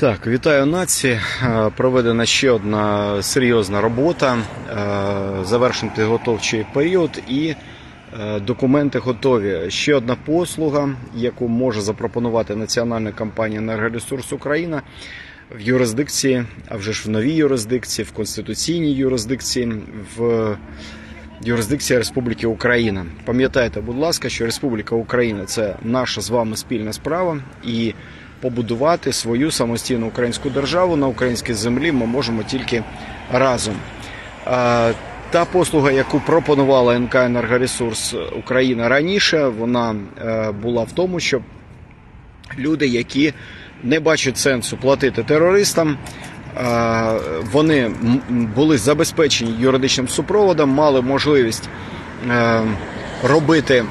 Так, вітаю нації. Е, Проведена ще одна серйозна робота. Е, Завершений підготовчий період і е, документи готові. Ще одна послуга, яку може запропонувати національна компанія «Енергоресурс Україна» в юрисдикції, а вже ж в новій юрисдикції, в конституційній юрисдикції, в юрисдикції Республіки Україна. Пам'ятайте, будь ласка, що Республіка Україна це наша з вами спільна справа і побудувати свою самостійну українську державу на українській землі ми можемо тільки разом. Та послуга, яку пропонувала НК «Енергоресурс Україна раніше, вона е, була в тому, щоб люди, які не бачать сенсу платити терористам, е, вони були забезпечені юридичним супроводом, мали можливість е, робити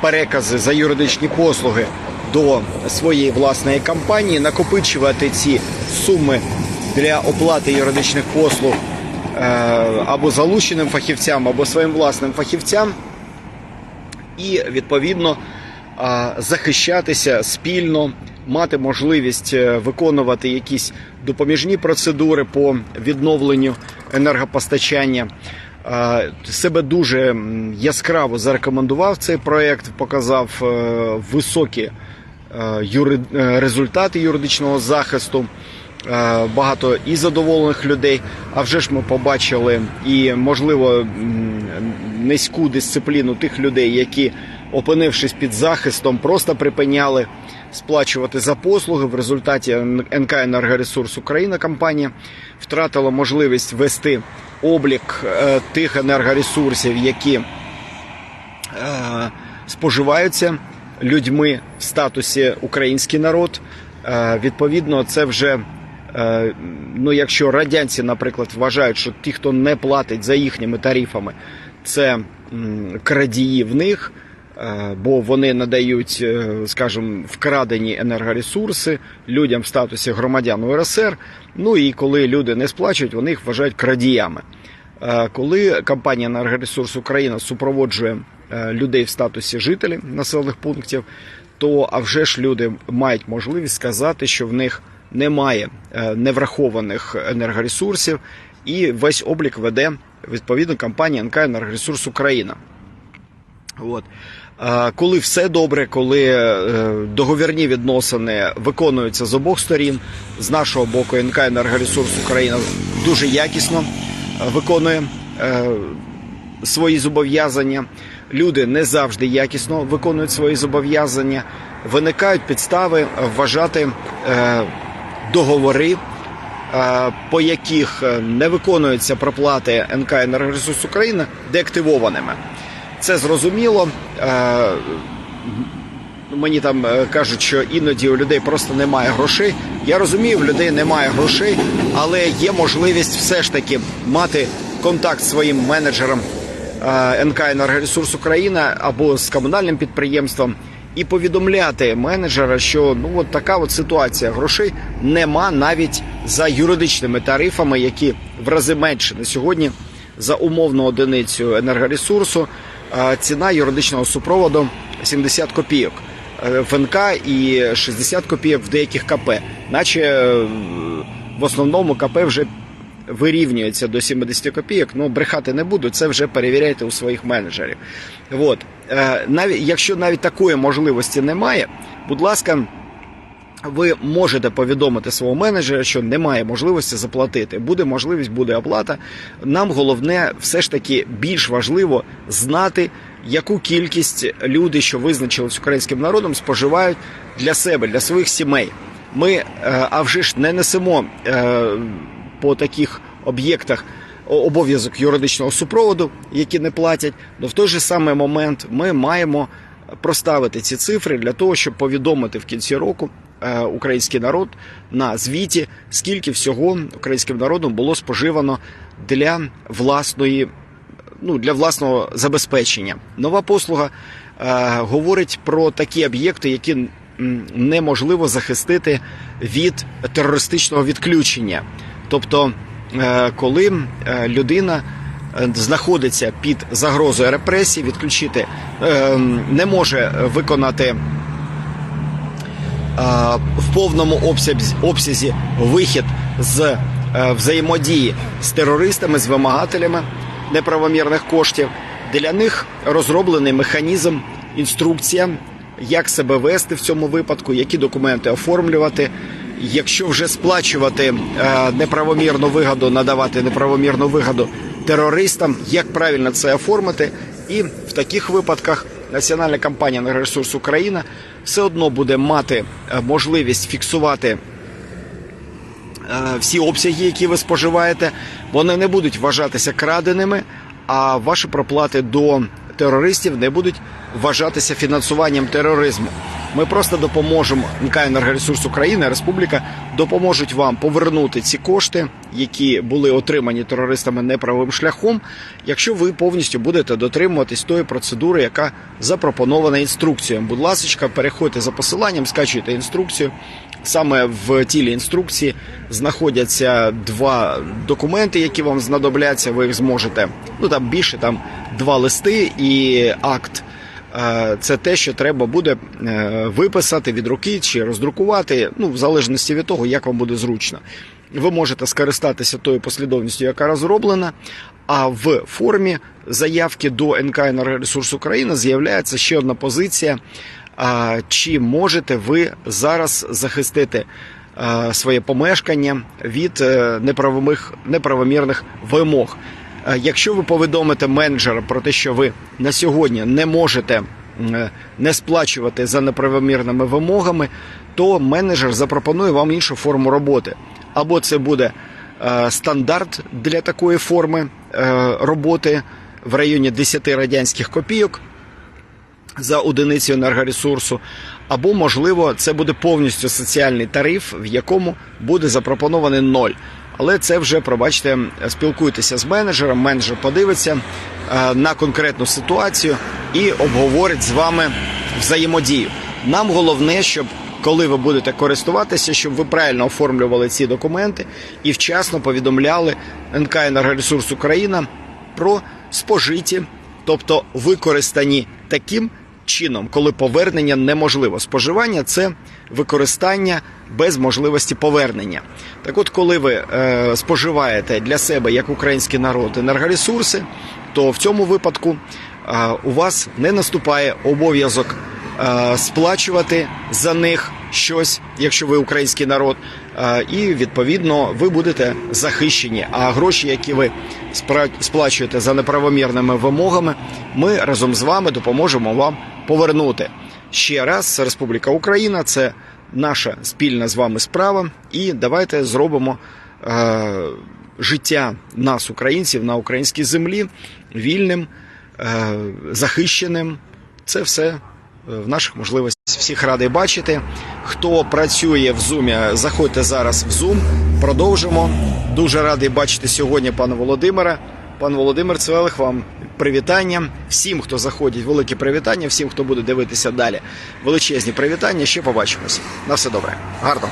перекази за юридичні послуги до своєї власної компанії, накопичувати ці суми для оплати юридичних послуг е, або залученим фахівцям, або своїм власним фахівцям, і відповідно захищатися спільно, мати можливість е, виконувати якісь допоміжні процедури по відновленню енергопостачання. Себе дуже яскраво зарекомендував цей проект, показав е, високі результати юридичного захисту. Е, Багато і задоволених людей. А вже ж ми побачили і, можливо, низьку дисципліну тих людей, які, опинившись під захистом, просто припиняли сплачувати за послуги. В результаті НК «Енергоресурс Україна» компанія втратила можливість вести облік е, тих енергоресурсів, які е, споживаються людьми в статусі український народ. Е, Відповідно, це вже. е, Ну, якщо радянці, наприклад, вважають, що ті, хто не платить за їхніми тарифами, це крадії в них, е, бо вони надають, скажімо, вкрадені енергоресурси людям в статусі громадян УРСР. Ну і коли люди не сплачують, вони їх вважають крадіями. Е, Коли компанія «Енергоресурс Україна» супроводжує е, людей в статусі жителів населених пунктів, то а вже ж люди мають можливість сказати, що в них немає е, неврахованих енергоресурсів, і весь облік веде відповідно компанія НК «Енергоресурс Україна». От. Коли все добре, коли договірні відносини виконуються з обох сторін, з нашого боку НК «Енергоресурс Україна» дуже якісно виконує е, свої зобов'язання. Люди не завжди якісно виконують свої зобов'язання. Виникають підстави вважати е, договори, е, по яких не виконуються проплати НК «Енергоресурс Україна» деактивованими. Це зрозуміло. Е, Мені там е, кажуть, що іноді у людей просто немає грошей. Я розумію, в людей немає грошей, але є можливість все ж таки мати контакт з своїм менеджером е, НК «Енергоресурс Україна» або з комунальним підприємством і повідомляти менеджера, що ну от така от ситуація грошей нема навіть за юридичними тарифами, які в рази менше на сьогодні за умовну одиницю енергоресурсу. е, Ціна юридичного супроводу 70 копійок е, в НК і 60 копійок в деяких КП. Наче е, в основному КП вже вирівнюється до 70 копійок. Ну брехати не буду. Це вже перевіряйте у своїх менеджерів. От Е, навіть якщо навіть такої можливості немає, будь ласка. Ви можете повідомити свого менеджера, що немає можливості заплатити. Буде можливість, буде оплата. Нам головне, все ж таки, більш важливо знати, яку кількість люди, що визначились українським народом, споживають для себе, для своїх сімей. Ми е, а вже ж не несемо е, по таких об'єктах обов'язок юридичного супроводу, які не платять. Но в той же самий момент ми маємо проставити ці цифри для того, щоб повідомити в кінці року український народ на звіті, скільки всього українським народом було споживано для власної. Ну, для власного забезпечення. Нова послуга е, говорить про такі об'єкти, які неможливо захистити від терористичного відключення. Тобто, е, коли е, людина е, знаходиться під загрозою репресій, відключити е, не може виконати в повному обсязі, обсязі вихід з е, взаємодії з терористами, з вимагателями неправомірних коштів. Для них розроблений механізм, інструкція, як себе вести в цьому випадку, які документи оформлювати. Якщо вже сплачувати е, неправомірну вигоду, надавати неправомірну вигоду терористам, як правильно це оформити, і в таких випадках Національна компанія «Енергоресурс Україна все одно буде мати е, можливість фіксувати е, всі обсяги, які ви споживаєте, вони не будуть вважатися краденими, а ваші проплати до терористів не будуть вважатися фінансуванням тероризму. Ми просто допоможемо НК «Енергоресурс України, Республіка допоможуть вам повернути ці кошти, які були отримані терористами неправим шляхом, якщо ви повністю будете дотримуватись тої процедури, яка запропонована інструкцією. Будь ласка, переходьте за посиланням, скачуйте інструкцію. Саме в тілі інструкції знаходяться два документи, які вам знадобляться. Ви їх зможете. Ну там більше там два листи і акт. Е, Це те, що треба буде е, виписати від руки чи роздрукувати, ну в залежності від того, як вам буде зручно. Ви можете скористатися тою послідовністю, яка розроблена. А в формі заявки до НК «Енергоресурс України з'являється ще одна позиція. Чи можете ви зараз захистити своє помешкання від е, неправомірних вимог? Е, Якщо ви повідомите менеджера про те, що ви на сьогодні не можете е, не сплачувати за неправомірними вимогами, то менеджер запропонує вам іншу форму роботи. Або це буде е, стандарт для такої форми роботи в районі 10 радянських копійок за одиницю енергоресурсу, або, можливо, це буде повністю соціальний тариф, в якому буде запропонований ноль. Але це вже, пробачте, спілкуйтеся з менеджером, менеджер подивиться е, на конкретну ситуацію і обговорить з вами взаємодію. Нам головне, щоб коли ви будете користуватися, щоб ви правильно оформлювали ці документи і вчасно повідомляли НК «Енергоресурс Україна про спожиті, тобто використані таким чином, коли повернення неможливо. Споживання це використання без можливості повернення. Так от, коли ви е, споживаєте для себе як український народ енергоресурси, то в цьому випадку е, у вас не наступає обов'язок сплачувати за них щось, якщо ви український народ, е, і відповідно ви будете захищені. А гроші, які ви сплачуєте за неправомірними вимогами, ми разом з вами допоможемо вам повернути. Ще раз, Республіка Україна, це наша спільна з вами справа, і давайте зробимо е, життя нас, українців, на українській землі вільним, е, захищеним. Це все е, в наших можливостях. Всіх радий бачити. Хто працює в Zoom, заходьте зараз в Zoom. Продовжимо. Дуже радий бачити сьогодні пана Володимира. Пан Володимир Цвелих, вам привітання. Всім, хто заходить, велике привітання. Всім, хто буде дивитися далі. Величезні привітання. Ще побачимось. На все добре. Гарно.